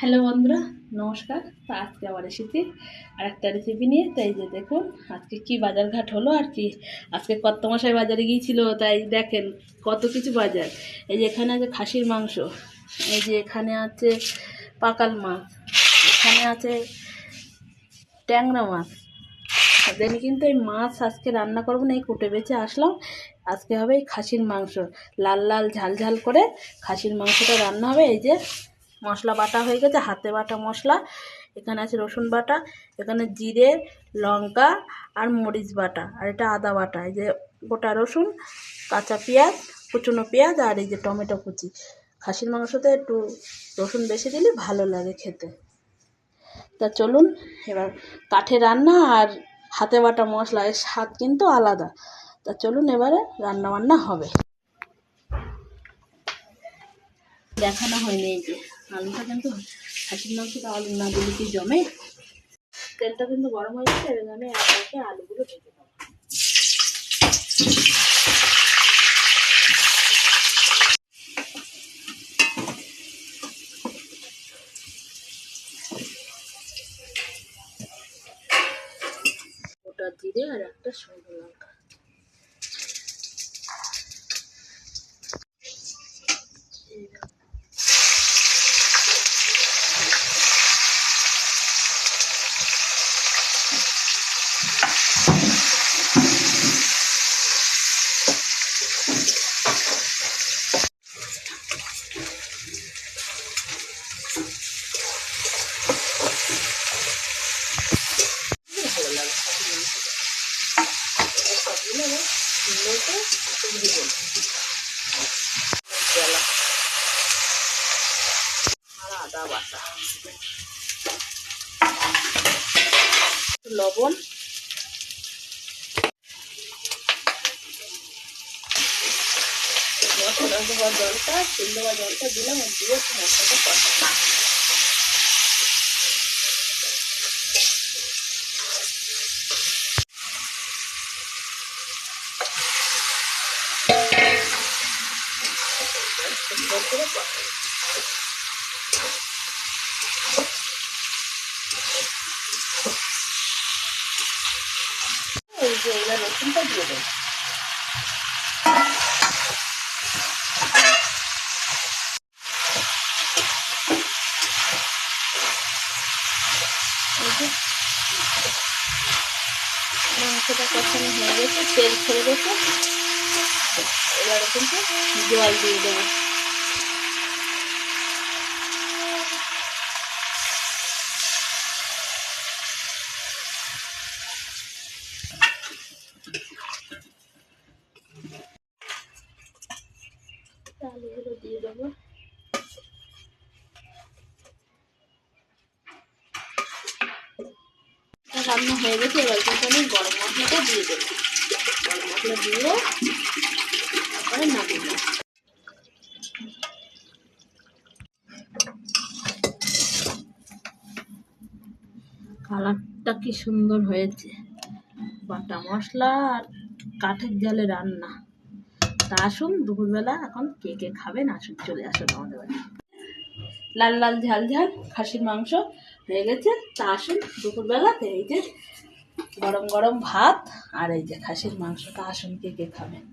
Hello বন্ধুরা, নমস্কার। তো আজকে আবার এসেছি আর একটা রেসিপি নিয়ে। তাই যে দেখুন, আজকে কি বাজারঘাট হলো আর কি। আজকে কত মশাই বাজারে গিয়েছিল, তাই দেখেন কত কিছু বাজার। এই যে এখানে আছে খাসির মাংস, এই যে এখানে আছে পাকাল মাছ, এখানে আছে ট্যাংরা মাছ। দেন কিন্তু এই মাছ আজকে রান্না করব না, এই কুটে বেছে আসলাম। আজকে হবে এই খাসির মাংস। লাল লাল ঝাল ঝাল করে খাসির মাংসটা রান্না হবে। এই যে মশলা বাটা হয়ে গেছে, হাতে বাটা মশলা, এখানে আছে রসুন বাটা, এখানে জিরে, লঙ্কা আর মরিচ বাটা, আর এটা আদা বাটা, এই যে গোটা রসুন, কাঁচা পেঁয়াজ, কুচুনো পেঁয়াজ আর এই যে টমেটো কুচি। খাসির মাংসতে একটু রসুন বেশি দিলে ভালো লাগে খেতে। তা চলুন, এবার কাঠে রান্না আর হাতে বাটা মশলা, এর স্বাদ কিন্তু আলাদা। তা চলুন এবারে রান্না বান্না হবে। দেখানো হয়নি এই যে। আলুটা কিন্তু খাসির মাংসটা আলু না দিলে কি জমে? তেলটা কিন্তু গরম হয়ে গেছে এবার আমি এক আলুগুলো ভেজে দেবো ওটা জিরে আর একটা শুকনো লঙ্কা। বাটা লবণ। মশলা দেওয়ার জলটা তেল দেওয়া জলটা দিলাম দিয়ে মশলাটা কষাবো। রসুনটা দিয়ে দেবো মাংসটা কষানো হয়ে গেছে তেল ছেড়ে গেছে এবারে কিন্তু জল দিয়ে দেবো। দিয়ে দেবো। রান্না হয়ে গেছে, এবার কিন্তু আমি গরম মশলাটা দিয়ে দেবো। গরম মশলা দিয়ে কালারটা কি সুন্দর হয়েছে। বাটা মশলা আর কাঠের জালে রান্না। তা আসুন, দুপুরবেলা এখন কে কে খাবেন, আসুন, চলে আসুন আমাদের বাড়ি। লাল লাল ঝাল ঝাল, খাসির মাংস হয়ে গেছে। তা আসুন, দুপুরবেলা এই যে গরম গরম ভাত আর এই যে খাসির মাংসটা, আসুন কে কে খাবেন।